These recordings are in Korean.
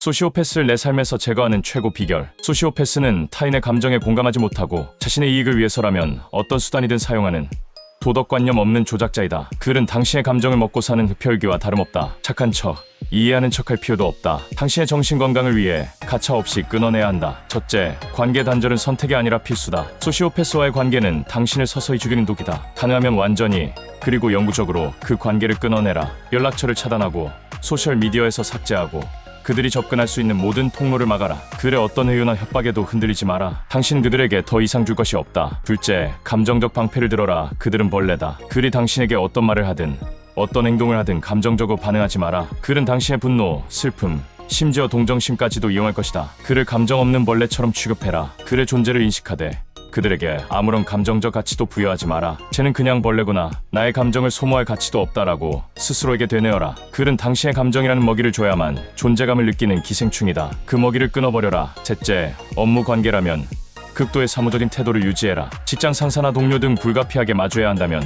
소시오패스를 내 삶에서 제거하는 최고 비결. 소시오패스는 타인의 감정에 공감하지 못하고 자신의 이익을 위해서라면 어떤 수단이든 사용하는 도덕관념 없는 조작자이다. 그는 당신의 감정을 먹고 사는 흡혈귀와 다름없다. 착한 척, 이해하는 척할 필요도 없다. 당신의 정신 건강을 위해 가차 없이 끊어내야 한다. 첫째, 관계 단절은 선택이 아니라 필수다. 소시오패스와의 관계는 당신을 서서히 죽이는 독이다. 가능하면 완전히 그리고 영구적으로 그 관계를 끊어내라. 연락처를 차단하고 소셜 미디어에서 삭제하고 그들이 접근할 수 있는 모든 통로를 막아라. 그들의 어떤 회유나 협박에도 흔들리지 마라. 당신 그들에게 더 이상 줄 것이 없다. 둘째, 감정적 방패를 들어라. 그들은 벌레다. 그들이 당신에게 어떤 말을 하든 어떤 행동을 하든 감정적으로 반응하지 마라. 그는 당신의 분노, 슬픔, 심지어 동정심까지도 이용할 것이다. 그를 감정 없는 벌레처럼 취급해라. 그의 존재를 인식하되 그들에게 아무런 감정적 가치도 부여하지 마라. 쟤는 그냥 벌레구나. 나의 감정을 소모할 가치도 없다라고 스스로에게 되뇌어라. 그는 당신의 감정이라는 먹이를 줘야만 존재감을 느끼는 기생충이다. 그 먹이를 끊어버려라. 셋째, 업무 관계라면 극도의 사무적인 태도를 유지해라. 직장 상사나 동료 등 불가피하게 마주해야 한다면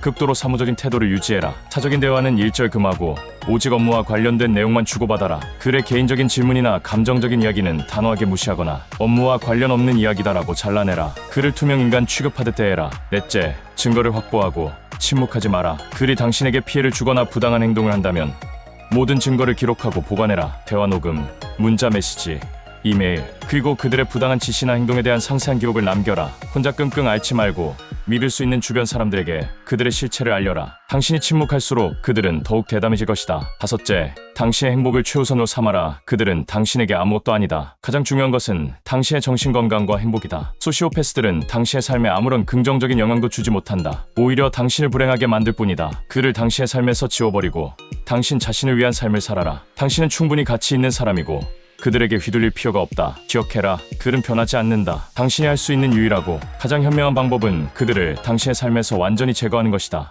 극도로 사무적인 태도를 유지해라. 사적인 대화는 일절 금하고 오직 업무와 관련된 내용만 주고받아라. 그의 개인적인 질문이나 감정적인 이야기는 단호하게 무시하거나 업무와 관련 없는 이야기다라고 잘라내라. 그를 투명 인간 취급하듯 대해라. 넷째, 증거를 확보하고 침묵하지 마라. 그리 당신에게 피해를 주거나 부당한 행동을 한다면 모든 증거를 기록하고 보관해라. 대화 녹음, 문자 메시지, 이메일, 그리고 그들의 부당한 지시나 행동에 대한 상세한 기록을 남겨라. 혼자 끙끙 앓지 말고 믿을 수 있는 주변 사람들에게 그들의 실체를 알려라. 당신이 침묵할수록 그들은 더욱 대담해질 것이다. 다섯째, 당신의 행복을 최우선으로 삼아라. 그들은 당신에게 아무것도 아니다. 가장 중요한 것은 당신의 정신 건강과 행복이다. 소시오패스들은 당신의 삶에 아무런 긍정적인 영향도 주지 못한다. 오히려 당신을 불행하게 만들 뿐이다. 그를 당신의 삶에서 지워버리고 당신 자신을 위한 삶을 살아라. 당신은 충분히 가치 있는 사람이고 그들에게 휘둘릴 필요가 없다. 기억해라. 그들은 변하지 않는다. 당신이 할 수 있는 유일하고 가장 현명한 방법은 그들을 당신의 삶에서 완전히 제거하는 것이다.